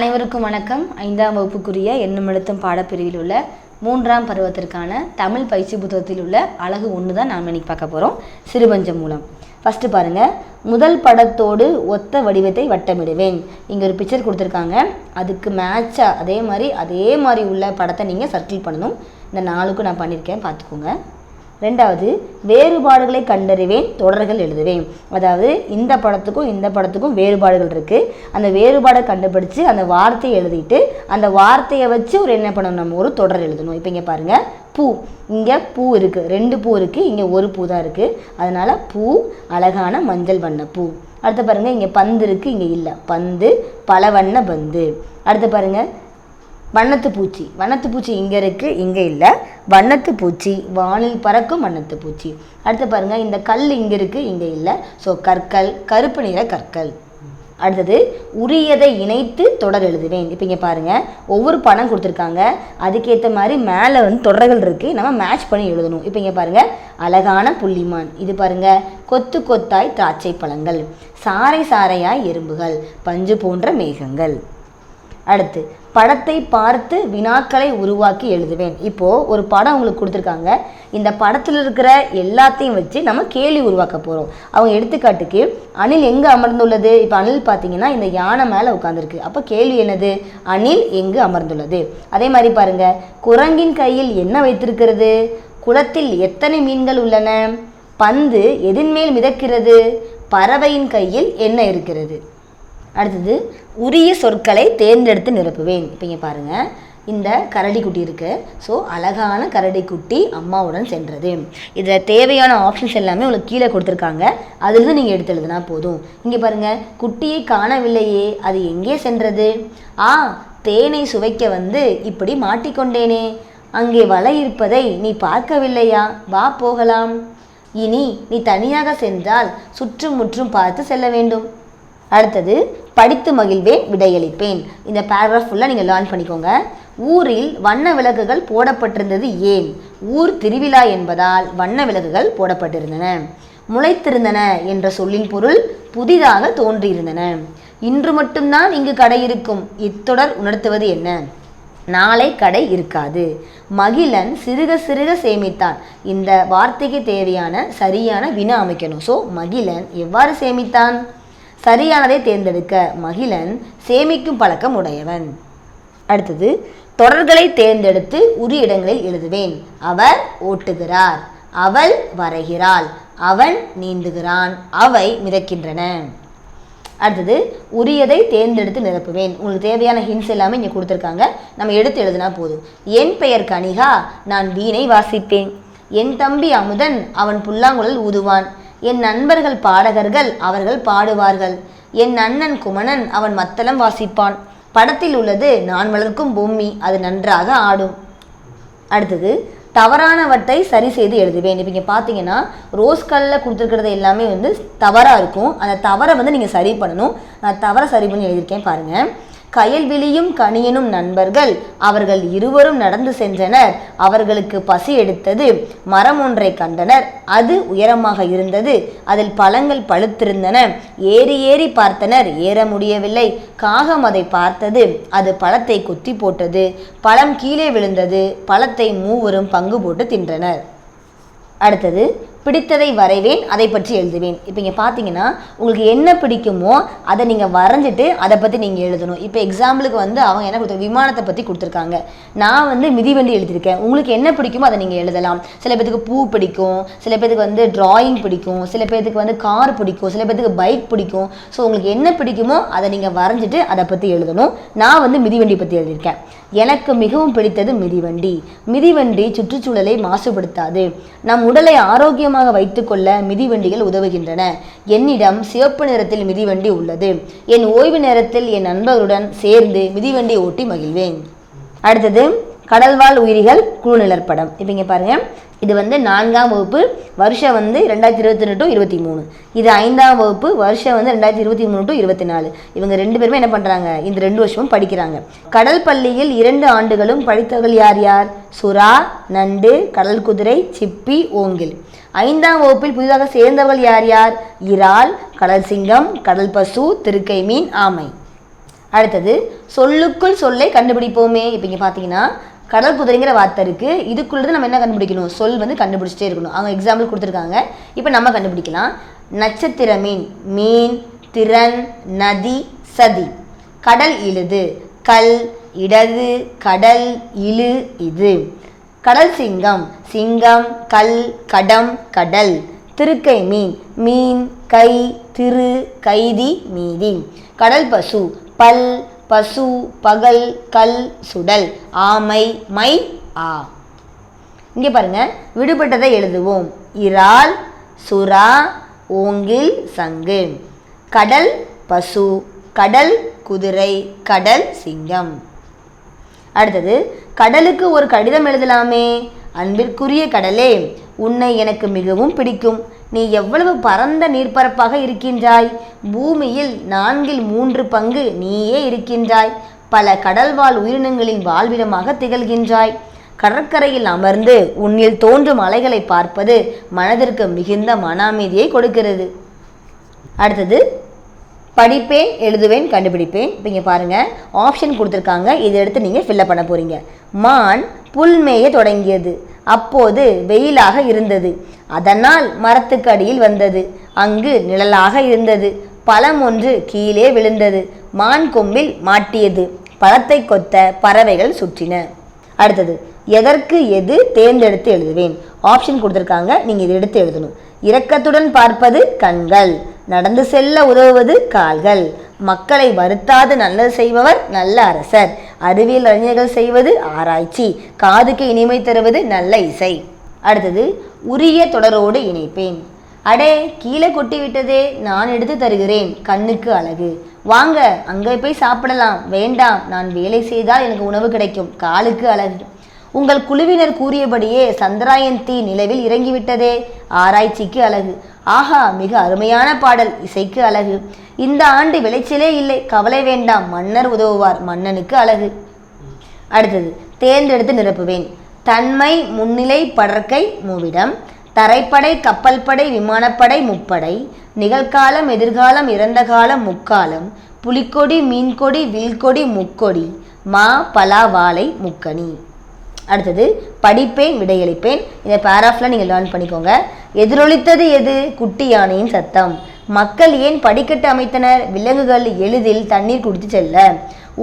அனைவருக்கும் வணக்கம். ஐந்தாம் வகுப்புக்குரிய எண்ணும் எழுத்தும் பாடப்பிரிவில் உள்ள மூன்றாம் பருவத்திற்கான தமிழ் பயிற்சி புத்தகத்தில் உள்ள அழகு ஒன்று தான் நாம் இன்னைக்கு பார்க்க போகிறோம் சிறுபஞ்சம் மூலம். ஃபஸ்ட்டு பாருங்கள் முதல் படத்தோடு ஒத்த வடிவத்தை வட்டமிடுவேன். இங்கே ஒரு பிக்சர் கொடுத்துருக்காங்க. அதுக்கு மேட்சாக அதே மாதிரி அதே மாதிரி உள்ள படத்தை நீங்கள் சர்க்கிள் பண்ணணும். இந்த நாளுக்கும் நான் பண்ணியிருக்கேன். பார்த்துக்கோங்க. ரெண்டாவது வேறுபாடுகளை கண்டறிவேன் தொடர்கள் எழுதுவேன். அதாவது இந்த படத்துக்கும் இந்த படத்துக்கும் வேறுபாடுகள் இருக்குது அந்த வேறுபாடை கண்டுபிடிச்சு அந்த வார்த்தையை எழுதிட்டு அந்த வார்த்தையை வச்சு ஒரு என்ன பண்ணணும்? நம்ம ஒரு தொடர் எழுதணும். இப்போ இங்கே பாருங்கள் பூ. இங்கே பூ இருக்குது ரெண்டு பூ இருக்குது இங்கே ஒரு பூ தான் இருக்குது அதனால் பூ அழகான மஞ்சள் வண்ண பூ. அடுத்து பாருங்கள் இங்கே பந்து இருக்குது இங்கே இல்லை. பந்து பல வண்ண பந்து. அடுத்து பாருங்கள் வண்ணத்து பூச்சி வண்ணத்து பூச்சி இங்கே இருக்குது இங்கே இல்லை. வண்ணத்து பூச்சி வானில் பறக்கும் வண்ணத்து பூச்சி அடுத்து பாருங்கள் இந்த கல் இங்கே இருக்குது இங்கே இல்லை. ஸோ கற்கள் கருப்பு நிற கற்கள். அடுத்தது உரியதை இணைத்து தொடர் எழுதுவேன். இப்போ இங்கே பாருங்கள் ஒவ்வொரு பணம் கொடுத்துருக்காங்க. அதுக்கேற்ற மாதிரி மேலே வந்து தொடர்கள் இருக்குது நம்ம மேட்ச் பண்ணி எழுதணும். இப்போ இங்கே பாருங்கள் அழகான புள்ளிமான். இது பாருங்கள் கொத்து கொத்தாய் திராட்சை பழங்கள். சாறை சாறையாய் எறும்புகள். பஞ்சு போன்ற மேகங்கள். அடுத்து படத்தை பார்த்து வினாக்களை உருவாக்கி எழுதுவேன். இப்போது ஒரு படம் உங்களுக்கு கொடுத்துருக்காங்க. இந்த படத்தில் இருக்கிற எல்லாத்தையும் வச்சு நம்ம கேள்வி உருவாக்க போகிறோம் அவங்க எடுத்துக்காட்டுக்கு அணில் எங்கே அமர்ந்துள்ளது? இப்போ அணில் பார்த்தீங்கன்னா இந்த யானை மேலே உட்காந்துருக்கு அப்போ கேள்வி என்னது? அணில் எங்கு அமர்ந்துள்ளது? அதே மாதிரி பாருங்க. குரங்கின் கையில் என்ன வைத்திருக்கிறது? குளத்தில் எத்தனை மீன்கள் உள்ளன? பந்து எதின்மேல் மிதக்கிறது? பறவையின் கையில் என்ன இருக்கிறது? அடுத்தது உரிய சொற்களை தேர்ந்தெடுத்து நிரப்புவேன். இப்போ இங்கே பாருங்கள் இந்த கரடிக்குட்டி இருக்குது ஸோ அழகான கரடிக்குட்டி அம்மாவுடன் சென்றது. இதில் தேவையான ஆப்ஷன்ஸ் எல்லாமே உங்களுக்கு கீழே கொடுத்துருக்காங்க. அதிலிருந்து நீங்கள் எடுத்து எழுதுனா போதும். இங்கே பாருங்கள் குட்டியை காணவில்லையே. அது எங்கே சென்றது? ஆ தேனை சுவைக்க வந்து இப்படி மாட்டிக்கொண்டேனே. அங்கே வலை இருப்பதை நீ பார்க்கவில்லையா? வா போகலாம். இனி நீ தனியாக சென்றால் சுற்றும் முற்றும் பார்த்து செல்ல வேண்டும். அடுத்தது படித்து மகிழ்வேன் விடையளிப்பேன். இந்த பேராகிராஃப் ஃபுல்லாக நீங்கள் லேர்ன் பண்ணிக்கோங்க. ஊரில் வண்ண விளக்குகள் போடப்பட்டிருந்தது ஏன்? ஊர் திருவிழா என்பதால் வண்ண விளக்குகள் போடப்பட்டிருந்தன. முளைத்திருந்தன என்ற சொல்லின் பொருள் புதிதாக தோன்றியிருந்தன. இன்று மட்டும்தான் இங்கு கடை இருக்கும். இத்தொடர் உணர்த்துவது என்ன? நாளை கடை இருக்காது. மகிழன் சிறுக சிறுக சேமித்தான். இந்த வார்த்தைக்கு தேவையான சரியான வினா அமைக்கணும். ஸோ மகிழன் எவ்வாறு சேமித்தான்? சரியானதை தேர்ந்தெடுக்க மகிழன் சேமிக்கும் பழக்கம் உடையவன். அடுத்தது தொடர்களை தேர்ந்தெடுத்து உரிய இடங்களில் எழுதுவேன். அவர் ஓட்டுகிறார் அவள் வரைகிறாள் அவன் நீந்துகிறான் அவை மிதக்கின்றன. அடுத்தது உரியதை தேர்ந்தெடுத்து நிரப்புவேன். உங்களுக்கு தேவையான ஹின்ஸ் எல்லாமே இங்கே கொடுத்துருக்காங்க. நம்ம எடுத்து எழுதினா போதும். என் பெயர் கனிகா நான் வீணை வாசிப்பேன். என் தம்பி அமுதன் அவன் புல்லாங்குழல் ஊதுவான். என் நண்பர்கள் பாடகர்கள் அவர்கள் பாடுவார்கள். என் அண்ணன் குமணன் அவன் மத்தளம் வாசிப்பான். படத்தில் உள்ளது நான் வளர்க்கும் பூமி அது நன்றாக ஆடும். அடுத்தது தவறானவற்றை சரி செய்து எழுதுவேன். இப்போ இங்கே பார்த்தீங்கன்னா ரோஸ் கல்லில் கொடுத்துருக்கிறது எல்லாமே வந்து தவறாக இருக்கும். அந்த தவறை வந்து நீங்கள் சரி பண்ணணும். நான் தவறை சரி பண்ணி எழுதியிருக்கேன் பாருங்கள் கயல்விழியும் கணியனும் நண்பர்கள். அவர்கள் இருவரும் நடந்து சென்றனர். அவர்களுக்கு பசி எடுத்தது. மரம் ஒன்றை கண்டனர். அது உயரமாக இருந்தது. அதில் பழங்கள் பழுத்திருந்தன. ஏறி ஏறி பார்த்தனர். ஏற முடியவில்லை. காகம் அதை பார்த்தது. அது பழத்தை கொத்தி போட்டது. பழம் கீழே விழுந்தது. பழத்தை மூவரும் பங்கு போட்டு தின்றனர். அடுத்தது பிடித்ததை வரைவேன் அதை பற்றி எழுதுவேன். இப்போ இங்கே பார்த்தீங்கன்னா உங்களுக்கு என்ன பிடிக்குமோ அதை நீங்கள் வரைஞ்சிட்டு அதை பற்றி நீங்கள் எழுதணும். இப்போ எக்ஸாம்பிளுக்கு வந்து அவங்க என்ன கொடுத்து விமானத்தை பற்றி கொடுத்துருக்காங்க. நான் வந்து மிதிவண்டி எழுதியிருக்கேன். உங்களுக்கு என்ன பிடிக்குமோ அதை நீங்கள் எழுதலாம். சில பேத்துக்கு பூ பிடிக்கும் சில பேத்துக்கு வந்து டிராயிங் பிடிக்கும் சில பேத்துக்கு வந்து கார் பிடிக்கும் சில பேத்துக்கு பைக் பிடிக்கும். ஸோ உங்களுக்கு என்ன பிடிக்குமோ அதை நீங்கள் வரைஞ்சிட்டு அதை பற்றி எழுதணும். நான் வந்து மிதிவண்டி பற்றி எழுதியிருக்கேன். எனக்கு மிகவும் பிடித்தது மிதிவண்டி. மிதிவண்டி சுற்றுச்சூழலை மாசுபடுத்தாது. நம் உடலை ஆரோக்கியம் ஆரோக்கியமாக வைத்துக்கொள்ள மிதிவண்டிகள் உதவுகின்றன. என்னிடம் சிவப்பு நிறத்தில் மிதிவண்டி உள்ளது. என் ஓய்வு நேரத்தில் என் நண்பர்களுடன் சேர்ந்து மிதிவண்டி ஓட்டி மகிழ்வேன். அடுத்தது கடல்வாழ் உயிரிகள் குழு நிலப்படம் இப்போ இங்கே பாருங்கள் இது வந்து நான்காம் வகுப்பு வருஷம் வந்து ரெண்டாயிரத்தி இருபத்தி ரெண்டு டு இருபத்தி மூணு. இது ஐந்தாம் வகுப்பு வருஷம் வந்து ரெண்டாயிரத்தி இருபத்தி மூணு டு இருபத்தி நாலு. இவங்க ரெண்டு பேருமே என்ன பண்ணுறாங்க இந்த ரெண்டு வருஷமும் படிக்கிறாங்க. கடல் பள்ளியில் இரண்டு ஆண்டுகளும் படித்தவர்கள் யார் யார்? சுறா நண்டு கடல் குதிரை சிப்பி ஓங்கில். ஐந்தாம் வகுப்பில் புதிதாக சேர்ந்தவர்கள் யார் யார்? இறால் கடல் சிங்கம் கடல் பசு திருக்கை மீன் ஆமை. அடுத்தது சொல்லுக்குள் சொல்லை கண்டுபிடிப்போமே. இப்போ இங்கே பார்த்தீங்கன்னா கடல் குதிரைங்கிற வார்த்தை இருக்குது இதுக்குள்ளது நம்ம என்ன கண்டுபிடிக்கணும்? சொல் வந்து கண்டுபிடிச்சிட்டே இருக்கணும். அவங்க எக்ஸாம்பிள் கொடுத்துருக்காங்க. இப்போ நம்ம கண்டுபிடிக்கலாம். நட்சத்திர மீன் மீன் திறன் நதி சதி. கடல் இழுது கல் இடது கடல் இழு இது. கடல் சிங்கம் சிங்கம் கல் கடம் கடல். திருக்கை மீன் மீன் கை திரு கைதி மீதி. கடல் பசு பல் பசு பகல் கல் சுடல் ஆமை மை ஆ. இங்கே பாருங்க விடுபட்டதை எழுதுவோம். இறால் சுறா ஓங்கில் சங்கு. கடல் பசு. கடல் குதிரை. கடல் சிங்கம். அடுத்தது கடலுக்கு ஒரு கடிதம் எழுதலாமே. அன்பிற்குரிய கடலே உன்னை எனக்கு மிகவும் பிடிக்கும். நீ எவ்வளவு பரந்த நீர்ப்பரப்பாக இருக்கின்றாய்? பூமியில் நான்கில் மூன்று பங்கு நீயே இருக்கின்றாய். பல கடல்வாழ் உயிரினங்களின் வாழ்விடமாக திகழ்கின்றாய். கடற்கரையில் அமர்ந்து உன்னில் தோன்றும் அலைகளை பார்ப்பது மனதிற்கு மிகுந்த மன அமைதியை கொடுக்கிறது. அடுத்தது படிப்பேன் எழுதுவேன் கண்டுபிடிப்பேன். இப்போ இங்கே பாருங்கள் ஆப்ஷன் கொடுத்துருக்காங்க. இதை எடுத்து நீங்கள் ஃபில்லப் பண்ண போகிறீங்க மான் புல்மேய தொடங்கியது. அப்போது வெயிலாக இருந்தது. அதனால் மரத்துக்கு அடியில் வந்தது. அங்கு நிழலாக இருந்தது. பழம் ஒன்று கீழே விழுந்தது. மான் கொம்பில் மாட்டியது. பழத்தை கொத்த பறவைகள் சுற்றின. அடுத்தது எதற்கு எது தேர்ந்தெடுத்து எழுதுவேன்? ஆப்ஷன் கொடுத்துருக்காங்க. நீங்கள் இதை எடுத்து எழுதணும். இரக்கத்துடன் பார்ப்பது கண்கள். நடந்து செல்ல உதவுவது கால்கள். மக்களை வருத்தாது நல்லது செய்பவர் நல்ல அரசர். அறிவியல் அறிஞர்கள் செய்வது ஆராய்ச்சி. காதுக்கு இனிமை தருவது நல்ல இசை. அடுத்தது உரிய தொடரோடு இணைப்பேன். அடே கீழே கொட்டி விட்டதே நான் எடுத்து தருகிறேன். கண்ணுக்கு அழகு. வாங்க அங்கே போய் சாப்பிடலாம். வேண்டாம் நான் வேலை செய்தால் எனக்கு உணவு கிடைக்கும். காலுக்கு அழகு. உங்கள் குழுவினர் கூறியபடியே சந்திராயன் தீ நிலவில் இறங்கிவிட்டதே. ஆராய்ச்சிக்கு அழகு. ஆஹா மிக அருமையான பாடல். இசைக்கு அழகு. இந்த ஆண்டு விளைச்சலே இல்லை. கவலை வேண்டாம். மன்னர் உதவுவார். மன்னனுக்கு அழகு. அடுத்தது தேர்ந்தெடுத்து நிரப்புவேன். தன்மை முன்னிலை படற்கை மூவிடம். தரைப்படை கப்பல் படை விமானப்படை முப்படை. நிகழ்காலம் எதிர்காலம் இறந்த காலம் முக்காலம். புலிக்கொடி மீன்கொடி வில்கொடி முக்கொடி. மா பலா வாழை முக்கணி அடுத்தது படிப்பேன் விடையளிப்பேன். இந்த பேராஃபில் நீங்கள் லேர்ன் பண்ணிக்கோங்க. எதிரொலித்தது எது? குட்டி யானையின் சத்தம். மக்கள் ஏன் படிக்கட்டு அமைத்தனர்? விலங்குகள் எளிதில் தண்ணீர் குடித்து செல்ல.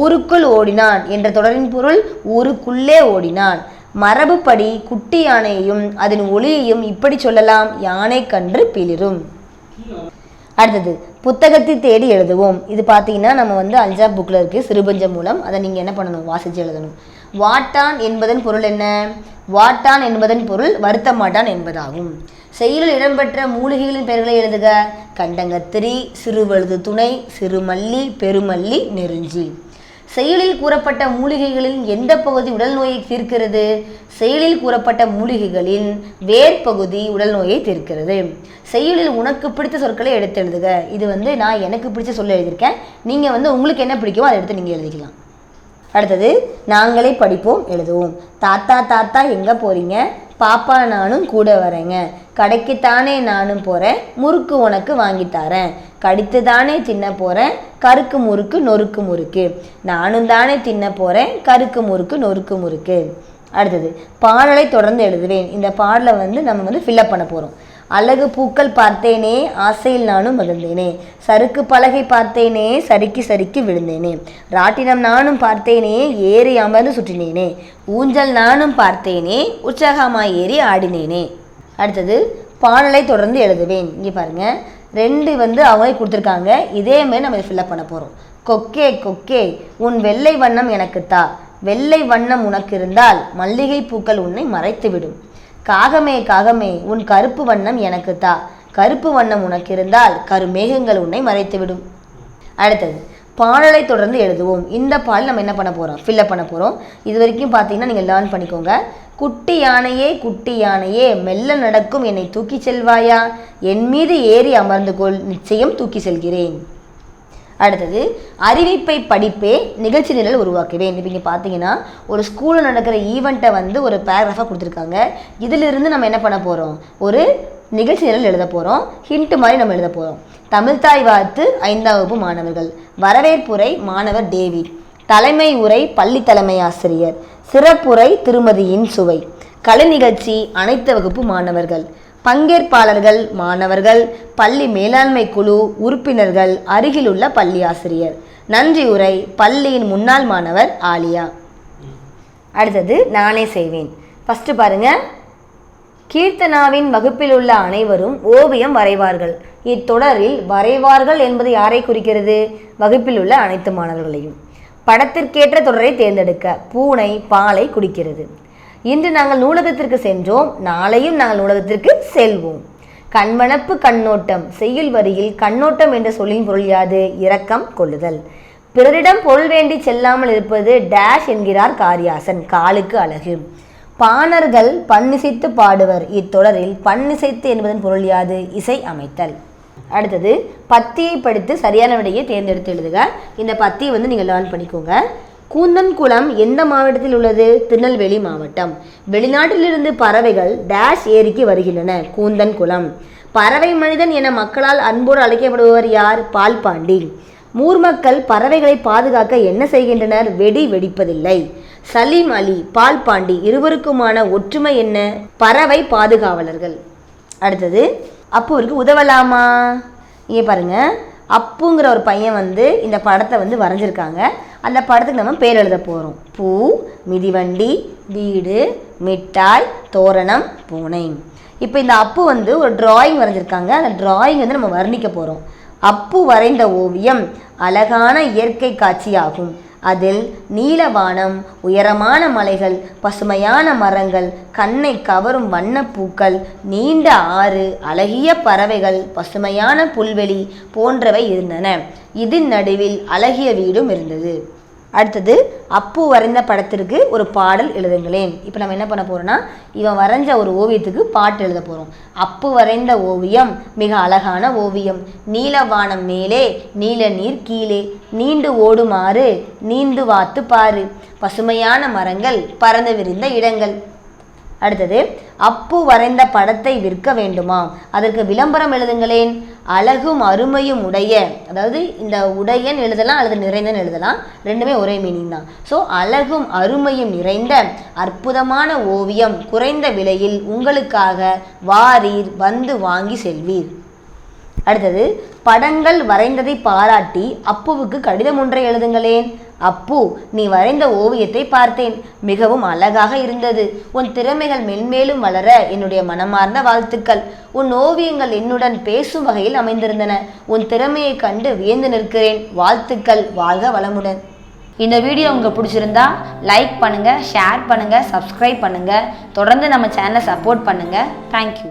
ஊருக்குள் ஓடினான் என்ற தொடரின் பொருள் ஊருக்குள்ளே ஓடினான். மரபுப்படி குட்டி யானையையும் அதன் ஒளியையும் இப்படி சொல்லலாம். யானை கன்று பிளிரும். அடுத்தது புத்தகத்தை தேடி எழுதுவோம். இது பார்த்தீங்கன்னா நம்ம வந்து அல்ஜா புக்கில் இருக்குது சிறுபஞ்சம் மூலம். அதை நீங்கள் என்ன பண்ணணும்? வாசித்து எழுதணும். வாட்டான் என்பதன் பொருள் என்ன? வாட்டான் என்பதன் பொருள் வருத்த மாட்டான் என்பதாகும். செயலில் இடம்பெற்ற மூலிகைகளின் பெயர்களை எழுதுக. கண்டங்கத்திரி சிறுவழுது துணை சிறுமல்லி பெருமல்லி நெருஞ்சி. செயலில் கூறப்பட்ட மூலிகைகளின் எந்த பகுதி உடல் நோயை தீர்க்கிறது? செயலில் கூறப்பட்ட மூலிகைகளின் வேர்பகுதி உடல் நோயை தீர்க்கிறது. செயலில் உனக்கு பிடித்த சொற்களை எடுத்து எழுதுக. இது வந்து நான் எனக்கு பிடிச்ச சொல்ல எழுதியிருக்கேன். நீங்கள் வந்து உங்களுக்கு என்ன பிடிக்குமோ அதை எடுத்து நீங்கள் எழுதிக்கலாம். அடுத்தது நாங்களே படிப்போம் எழுதுவோம். தாத்தா தாத்தா எங்கே போகிறீங்க பாப்பா நானும் கூட வரேங்க. கடைக்குத்தானே நானும் போகிறேன் முறுக்கு உனக்கு வாங்கி தரேன். கடித்து தானே தின்ன போகிறேன் கருக்கு முறுக்கு நொறுக்கு முறுக்கு. நானும் தானே தின்ன போகிறேன் கருக்கு முறுக்கு நொறுக்கு முறுக்கு. அடுத்தது பாடலை தொடர்ந்து எழுதுவேன். இந்த பாடலை வந்து நம்ம வந்து ஃபில்லப் பண்ண போகிறோம் அழகு பூக்கள் பார்த்தேனே ஆசையில் நானும் மகிழ்ந்தேனே சறுக்கு பலகை பார்த்தேனே சறுக்கி சறுக்கி விழுந்தேனே. ராட்டினம் நானும் பார்த்தேனே ஏறி அமர்ந்து சுற்றினேனே. ஊஞ்சல் நானும் பார்த்தேனே உற்சாகமாக ஏறி ஆடினேனே. அடுத்தது பாடலை தொடர்ந்து எழுதுவேன். இங்கே பாருங்கள் ரெண்டு வந்து அவங்களே கொடுத்துருக்காங்க. இதே நம்ம நம்ம ஃபில்லப் பண்ண போகிறோம் கொக்கே கொக்கே உன் வெள்ளை வண்ணம் எனக்கு தா. வெள்ளை வண்ணம் உனக்கு இருந்தால் மல்லிகை பூக்கள் உன்னை மறைத்துவிடும். காகமே காகமே உன் கருப்பு வண்ணம் எனக்கு தா. கருப்பு வண்ணம் உனக்கு இருந்தால் கருமேகங்கள் உன்னை மறைத்துவிடும். அடுத்தது பாடலை தொடர்ந்து எழுதுவோம். இந்த பாடல் நம்ம என்ன பண்ண போகிறோம் ஃபில்லப் பண்ண போகிறோம் இது வரைக்கும் பார்த்தீங்கன்னா நீங்கள் லேர்ன் பண்ணிக்கோங்க. குட்டி யானையே குட்டி யானையே மெல்ல நடக்கும் என்னை தூக்கி செல்வாயா? என் மீது ஏறி அமர்ந்து கொள். நிச்சயம் தூக்கி செல்கிறேன். அடுத்தது அறிவிப்பை படிப்பே நிகழ்ச்சி நிரல் உருவாக்குவேன் இப்போ இங்கே பார்த்தீங்கன்னா ஒரு ஸ்கூலில் நடக்கிற ஈவெண்ட்டை வந்து ஒரு பேராகிராஃபாக கொடுத்துருக்காங்க. இதிலிருந்து நம்ம என்ன பண்ண போகிறோம் ஒரு நிகழ்ச்சி நிரல் எழுத போகிறோம் ஹிண்ட் மாதிரி நம்ம எழுத போகிறோம் தமிழ்தாய் வாழ்த்து ஐந்தாம் வகுப்பு மாணவர்கள். வரவேற்புரை மாணவர் தேவி. தலைமை உரை பள்ளி தலைமை ஆசிரியர். சிறப்புரை திருமதியின் சுவை. கலை நிகழ்ச்சி அனைத்து வகுப்பு மாணவர்கள். பங்கேற்பாளர்கள் மாணவர்கள் பள்ளி மேலாண்மை குழு உறுப்பினர்கள் அருகிலுள்ள பள்ளி ஆசிரியர். நன்றி உரை பள்ளியின் முன்னாள் மாணவர் ஆலியா. அடுத்தது நானே செய்வேன். ஃபஸ்ட்டு பாருங்க. கீர்த்தனாவின் வகுப்பில் உள்ள அனைவரும் ஓவியம் வரைவார்கள். இத்தொடரில் வரைவார்கள் என்பது யாரை குறிக்கிறது? வகுப்பில் உள்ள அனைத்து மாணவர்களையும். படத்திற்கேற்ற தொடரை தேர்ந்தெடுக்க பூனை பாலை குடிக்கிறது. இன்று நாங்கள் நூலகத்திற்கு சென்றோம் நாளையும் நாங்கள் நூலகத்திற்கு செல்வோம். கண்வனப்பு கண்ணோட்டம் செய்யுள் வரியில் கண்ணோட்டம் என்ற சொல்லின் பொருள் யாது? இரக்கம் கொள்ளுதல். பிறரிடம் பொருள் வேண்டி செல்லாமல் இருப்பது டேஷ் என்கிறார் காரியாசன் காலுக்கு அழகு. பாணர்கள் பன்னிசைத்து பாடுவர் இத்தொடரில் பன்னிசைத்து என்பதன் பொருள் யாது? இசை அமைத்தல். அடுத்தது பத்தியை படித்து சரியான விடையை தேர்ந்தெடுத்து எழுதுக. இந்த பத்தியை வந்து நீங்கள் லேர்ன் பண்ணிக்கோங்க. கூந்தன்குளம் எந்த மாவட்டத்தில் உள்ளது? திருநெல்வேலி மாவட்டம். வெளிநாட்டிலிருந்து பறவைகள் டேஷ் ஏரிக்கு வருகின்றன. கூந்தன்குளம். பறவை மனிதன் என மக்களால் அன்போடு அழைக்கப்படுபவர் யார்? பால்பாண்டி. மூர் மக்கள் பறவைகளை பாதுகாக்க என்ன செய்கின்றனர்? வெடி வெடிப்பதில்லை. சலீம் அலி பால்பாண்டி இருவருக்குமான ஒற்றுமை என்ன? பறவை பாதுகாவலர்கள். அடுத்தது அப்புவிற்கு உதவலாமா? இங்கே பாருங்கள் அப்புங்கிற ஒரு பையன் வந்து இந்த படத்தை வந்து வரைஞ்சிருக்காங்க. அந்த படத்துக்கு நம்ம பேர் எழுத போகிறோம் பூ மிதிவண்டி வீடு மிட்டாய் தோரணம் பூனை. இப்போ இந்த அப்பு வந்து ஒரு டிராயிங் வரைஞ்சிருக்காங்க. அந்த டிராயிங் வந்து நம்ம வர்ணிக்க போகிறோம் அப்பு வரைந்த ஓவியம் அழகான இயற்கை காட்சியாகும். அதில் நீலவானம் உயரமான மலைகள் பசுமையான மரங்கள் கண்ணை கவரும் வண்ணப்பூக்கள் நீண்ட ஆறு அழகிய பறவைகள் பசுமையான புல்வெளி போன்றவை இருந்தன. இதன் நடுவில் அழகிய வீடும் இருந்தது. அடுத்தது அப்பு வரைந்த படத்திற்கு ஒரு பாடல் எழுதுங்களேன். இப்போ நம்ம என்ன பண்ண போகிறோம்னா இவன் வரைஞ்ச ஒரு ஓவியத்துக்கு பாட்டு எழுத போகிறோம் அப்பு வரைந்த ஓவியம் மிக அழகான ஓவியம். நீலவானம் மேலே நீல நீர் கீழே நீண்டு ஓடுமாறு நீண்டு வாத்து பாரு பசுமையான மரங்கள் பறந்து விரிந்த இடங்கள். அடுத்தது அப்பு வரைந்த படத்தை விற்க வேண்டுமா? அதற்கு விளம்பரம் எழுதுங்களேன். அழகும் அருமையும் உடைய அதாவது இந்த உடையன் எழுதலாம் அல்லது நிறைந்தன்னு எழுதலாம் ரெண்டுமே ஒரே மீனிங் தான். ஸோ அழகும் அருமையும் நிறைந்த அற்புதமான ஓவியம் குறைந்த விலையில் உங்களுக்காக வாரீர் வந்து வாங்கி செல்வீர். அடுத்தது படங்கள் வரைந்ததை பாராட்டி அப்புவுக்கு கடிதம் ஒன்றை எழுதுங்களேன். அப்பு நீ வரைந்த ஓவியத்தை பார்த்தேன். மிகவும் அழகாக இருந்தது. உன் திறமைகள் மென்மேலும் வளர என்னுடைய மனமார்ந்த வாழ்த்துக்கள். உன் ஓவியங்கள் என்னுடன் பேசும் வகையில் அமைந்திருந்தன. உன் திறமையை கண்டு வியந்து நிற்கிறேன். வாழ்த்துக்கள். வாழ்க வளமுடன். இந்த வீடியோ உங்களுக்கு பிடிச்சிருந்தா லைக் பண்ணுங்கள் ஷேர் பண்ணுங்கள் சப்ஸ்கிரைப் பண்ணுங்கள் தொடர்ந்து நம்ம சேனலை சப்போர்ட் பண்ணுங்கள் தேங்க்யூ